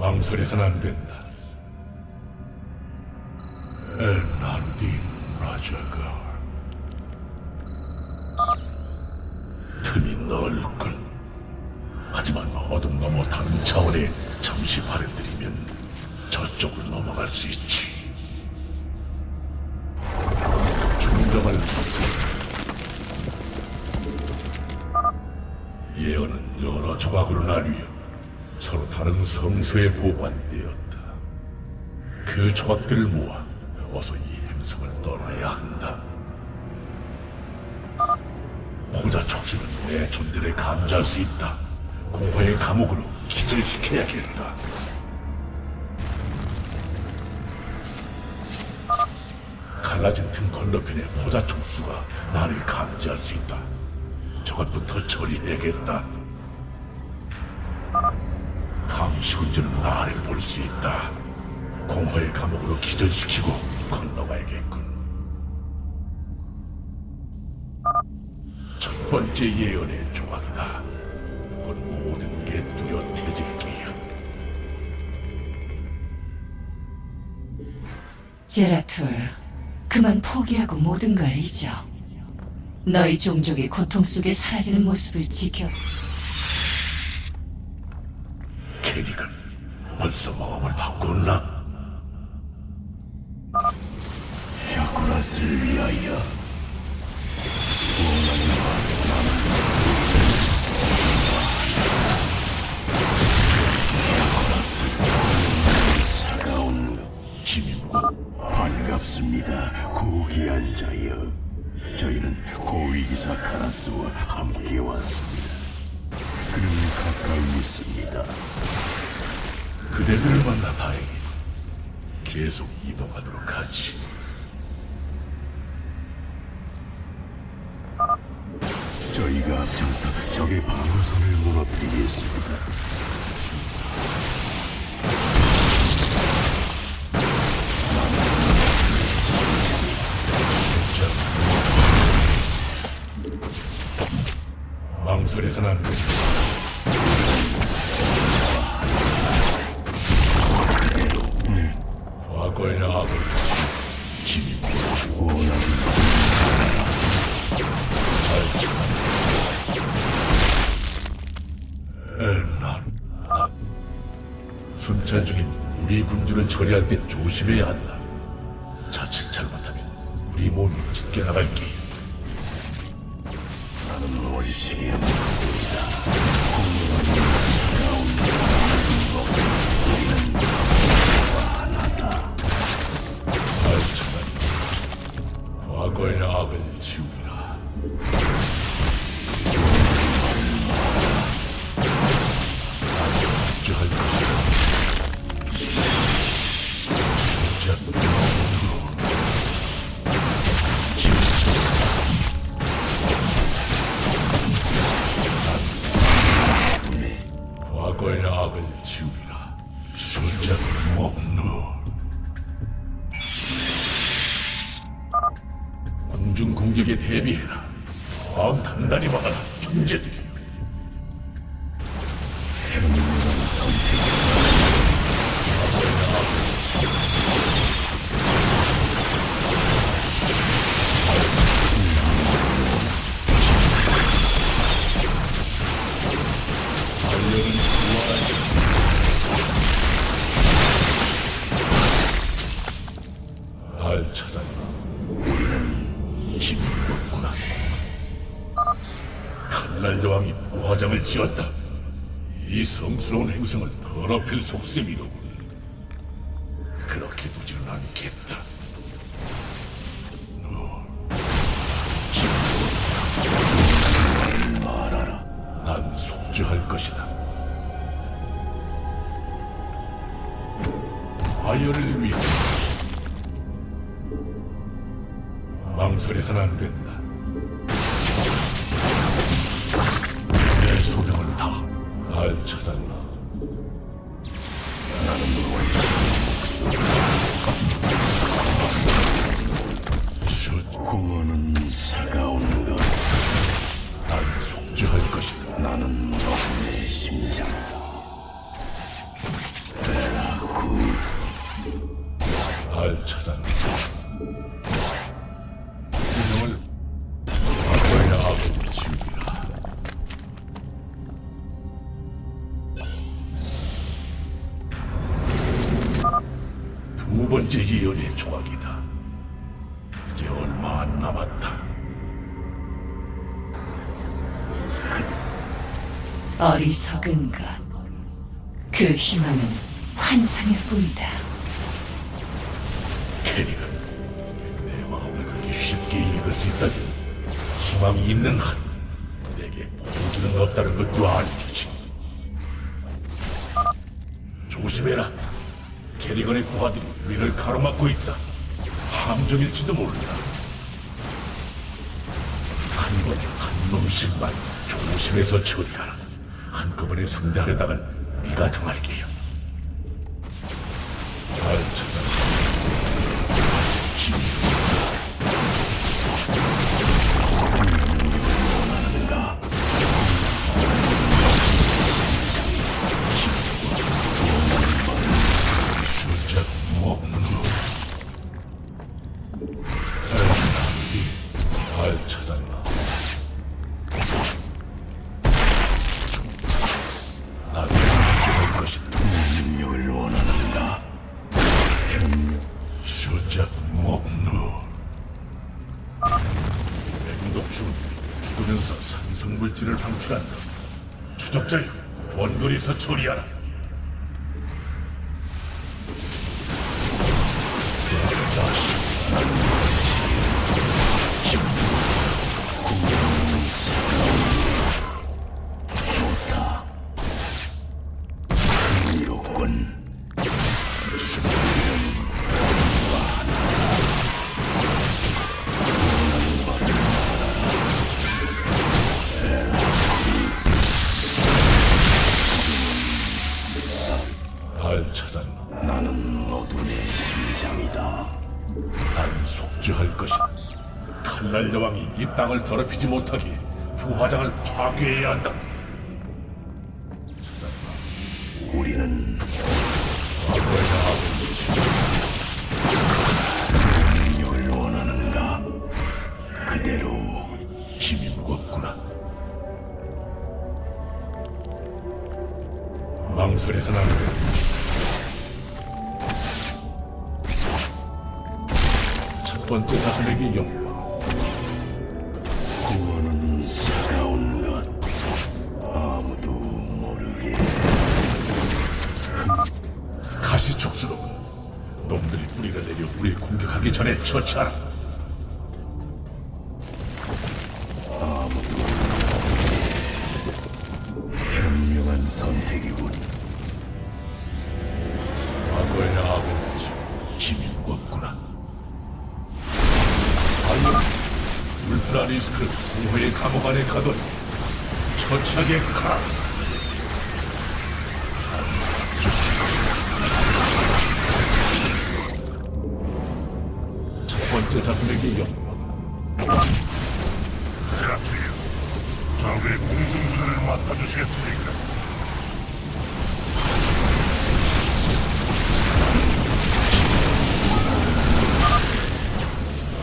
망설여선 안 된다. 에나르딘 라자가 틈이 넓군. 하지만 어둠 너머 다른 차원에 잠시 발을 들이면 저쪽으로 넘어갈 수 있지. 중정을 예언은 여러 조각으로 나뉘어 서로 다른 성수에 보관되었다. 그 조각들을 모아 어서 이 행성을 떠나야 한다. 포자 촉수는 내 존재를 감지할 수 있다. 공허의 감옥으로 기절시켜야겠다. 갈라진 틈 건너편의 포자 촉수가 나를 감지할 수 있다. 저것부터 처리해야겠다. 감시군주는 나를 볼 수 있다. 공허의 감옥으로 기절시키고 건너가야겠군. 첫 번째 예언의 조각이다. 곧 모든 게 뚜렷해질 게야. 제라툴, 그만 포기하고 모든 걸 잊어. 너희 종족의 고통 속에 사라지는 모습을 지켜. 캐릭은 벌써 마음을 바꿨나? 야쿠라스를 위하여 반갑습니다, 고귀한 자여. 저희는 고위기사 카라스와 함께 왔습니다. 그는 가까이 있습니다. 그대들을 만나 다행이 계속 이동하도록 하지. 저희가 앞장서 적의 방어선을 무너뜨리겠습니다. 망설여선 안 돼. 과 순찰 중인 우리 군주를 처리할 때 조심해야 한다. 자칫 잘못하면 우리 몸이 찢겨나갈게. 나는 원식에 묻습니다. 알차가 대비해라. 마음 단단히 막아라, 형제들이. 날 찾았 여왕이 부화장을 지었다. 이 성스러운 행성을 더럽힐 속셈이로군. 그렇게 두지는 않겠다. 너, 짐으로 말하라. 난 속죄할 것이다. 아이언을 위해 망설여선 안 된다. 날 찾았나? 나는 무엇이 공허는 차가운 것. 날 속죄할 것이다. 나는 너의 심장이다. 베라쿠. 날 찾았나? 번째 예언의 조각이다. 이제 얼마 안 남았다. 어리석은 것. 그 희망은 환상일 뿐이다. 캐릭은 내 마음을 그렇게 쉽게 읽을 수 있다니 희망이 있는 한 내게 포기는 없다는 것도 알 테지 조심해라 캐리건의 부하들이 우리를 가로막고 있다. 함정일지도 모른다. 한 번에 한 놈씩만 조심해서 처리하라. 한꺼번에 상대하려다간 네가 당할 게야 잘 찾았나? 나를 존중할 것이다. 능력을 원하는가? 수작. 맹독 중 죽으면서 산성물질을 방출한다. 추적자여, 원거리에서 처리하라. 다시 땅을 더럽히지 못하게 부화장을 파괴해야 한다. 우리는 능력을 원하는가? 그대로 힘이 무겁구나. 망설여서는 안 돼. 첫 번째 자손에게 영광. 뿌리를 내려 우리 공격하기 전에 처치하라. 현명한 선택이군. 과거의 아버지 힘이 무겁구나. 아니, 울트라 리스크를 후회의 감옥 안에 가둬 처치하게 가라. 번째 자손에게 영광. 세라트리오, 적의 공중부대를 맡아주시겠습니까?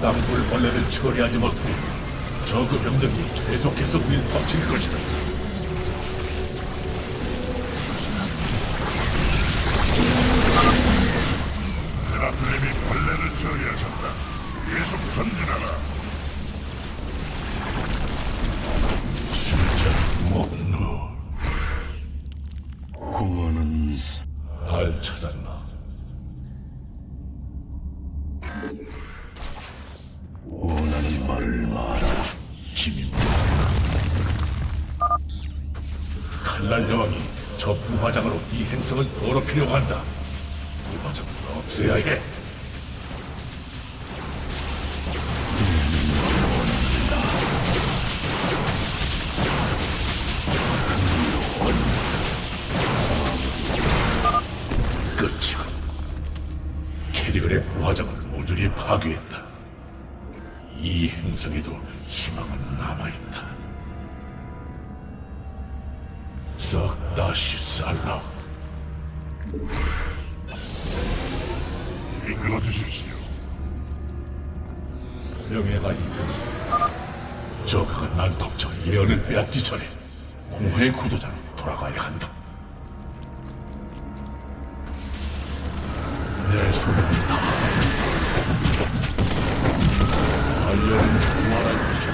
땅굴 벌레를 처리하지 못해 저그 병력이 계속해서 우릴 덮칠 것이다. 드라플렘이 벌레를 처리하셨다. 계속 전진하라. 진짜 먹노. 공원은 날 찾았나? 원하는 말을 말하라. 힘이 칼날 여왕이 저 부화장으로 이 행성을 더럽히려고 한다. 부화장을 없애야 해. 캐리건의 부화장을 모조리 파괴했다. 이 행성에도 희망은 남아있다. 썩 다시 살라. 이끌어 주십시오. 명예가 있고 저 강한 난톱저 예언을 빼앗기 전에 공허의 구도자로 돌아가야 한다. 알려는 부활할 것이다.